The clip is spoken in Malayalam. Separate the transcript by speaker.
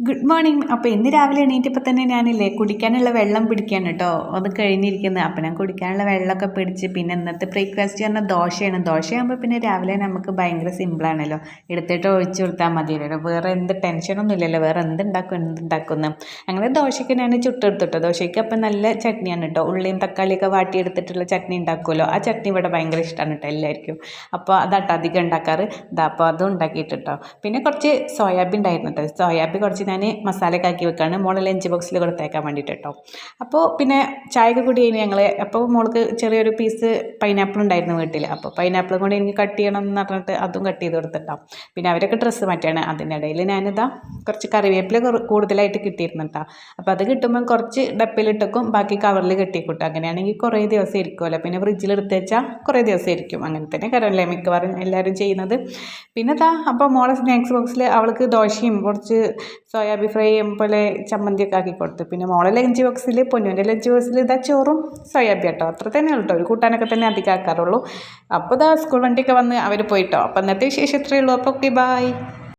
Speaker 1: ഗുഡ് മോർണിംഗ് അപ്പോൾ ഇന്ന് രാവിലെ എണീറ്റപ്പോൾ തന്നെ ഞാനില്ലേ കുടിക്കാനുള്ള വെള്ളം പിടിക്കാൻ കേട്ടോ അത് കഴിഞ്ഞിരിക്കുന്നത് അപ്പം ഞാൻ കുടിക്കാനുള്ള വെള്ളമൊക്കെ പിടിച്ച് പിന്നെ ഇന്നത്തെ ബ്രേക്ക്ഫാസ്റ്റ് പറഞ്ഞാൽ ദോശയാണ്. ദോശയാകുമ്പോൾ പിന്നെ രാവിലെ നമുക്ക് ഭയങ്കര സിമ്പിളാണല്ലോ എടുത്തിട്ട് ഒഴിച്ചു കൊടുത്താൽ മതിയല്ലോ. വേറെ എന്ത് ടെൻഷനൊന്നും ഇല്ലല്ലോ. വേറെ എന്തുണ്ടാക്കും എന്തുണ്ടാക്കുന്നു അങ്ങനെ ദോശയ്ക്ക് ഞാൻ ചുട്ടെടുത്തിട്ടോ. ദോശയ്ക്ക് അപ്പം നല്ല ചട്നിയാണ് കേട്ടോ ഉള്ളിയും തക്കാളിയൊക്കെ വാട്ടിയെടുത്തിട്ടുള്ള ചട്നി ഉണ്ടാക്കുമല്ലോ ആ ചട്നി ഇവിടെ ഭയങ്കര ഇഷ്ടമാണ് കേട്ടോ എല്ലാവർക്കും അപ്പോൾ അതാട്ടോ അധികം ഉണ്ടാക്കാറ് ഇതാ അപ്പോൾ അതും ഉണ്ടാക്കിയിട്ടോ പിന്നെ കുറച്ച് സോയാബീൻ ഉണ്ടായിരുന്നു കേട്ടോ സോയാബീൻ കുറച്ച് ഞാൻ മസാലയൊക്കെ ആക്കി വെക്കാണ്. മോളെ ലഞ്ച് ബോക്സിൽ കൊടുത്തേക്കാൻ വേണ്ടിയിട്ട് കേട്ടോ അപ്പോൾ പിന്നെ ചായക്ക് കൂടി കഴിഞ്ഞ് ഞങ്ങൾ അപ്പോൾ മോൾക്ക് ചെറിയൊരു പീസ് പൈനാപ്പിൾ ഉണ്ടായിരുന്നു വീട്ടിൽ അപ്പോൾ പൈനാപ്പിൾ കൊണ്ട് എനിക്ക് കട്ട് ചെയ്യണം എന്ന് പറഞ്ഞിട്ട് അതും കട്ട് ചെയ്ത് കൊടുത്തിട്ടോ. പിന്നെ അവരൊക്കെ ഡ്രസ്സ് മാറ്റിയാണ് അതിനിടയിൽ ഞാനിതാ കുറച്ച് കറിവേപ്പില കൂടുതലായിട്ട് കിട്ടിയിരുന്നു കേട്ടോ അപ്പോൾ അത് കിട്ടുമ്പം കുറച്ച് ഡപ്പിലിട്ടേക്കും ബാക്കി കവറിൽ കെട്ടിക്കൂട്ടും. അങ്ങനെയാണെങ്കിൽ കുറേ ദിവസം ഇരിക്കുമല്ലോ പിന്നെ ഫ്രിഡ്ജിൽ എടുത്ത് വെച്ചാൽ കുറേ ദിവസം ഇരിക്കും. അങ്ങനെ തന്നെ കരല്ലേ മിക്കവാറും എല്ലാവരും ചെയ്യുന്നത്. പിന്നെ താ അപ്പോൾ മോളെ സ്നാക്സ് ബോക്സിൽ അവൾക്ക് ദോശയും കുറച്ച് സോയാബീൻ ഫ്രൈയും പോലെ ചമ്മന്തിയൊക്കെ ആക്കി കൊടുത്തു. പിന്നെ മോളെ ലഞ്ച് ബോക്സിൽ പൊന്നുവിന്റെ ലഞ്ച് ബോക്സിൽ ഇതാ ചോറും സോയാബീൻ കേട്ടോ അത്ര തന്നെ കേട്ടോ ഒരു കൂട്ടാനൊക്കെ തന്നെ അധികം ആക്കാറുള്ളൂ. അപ്പോൾ ഇതാ സ്കൂൾ വണ്ടിയൊക്കെ വന്ന് അവർ പോയിട്ടോ. അപ്പോൾ അന്നത്തെ വിശേഷം ഇത്രയേ ഉള്ളൂ. അപ്പോൾ ഓക്കെ ബായ്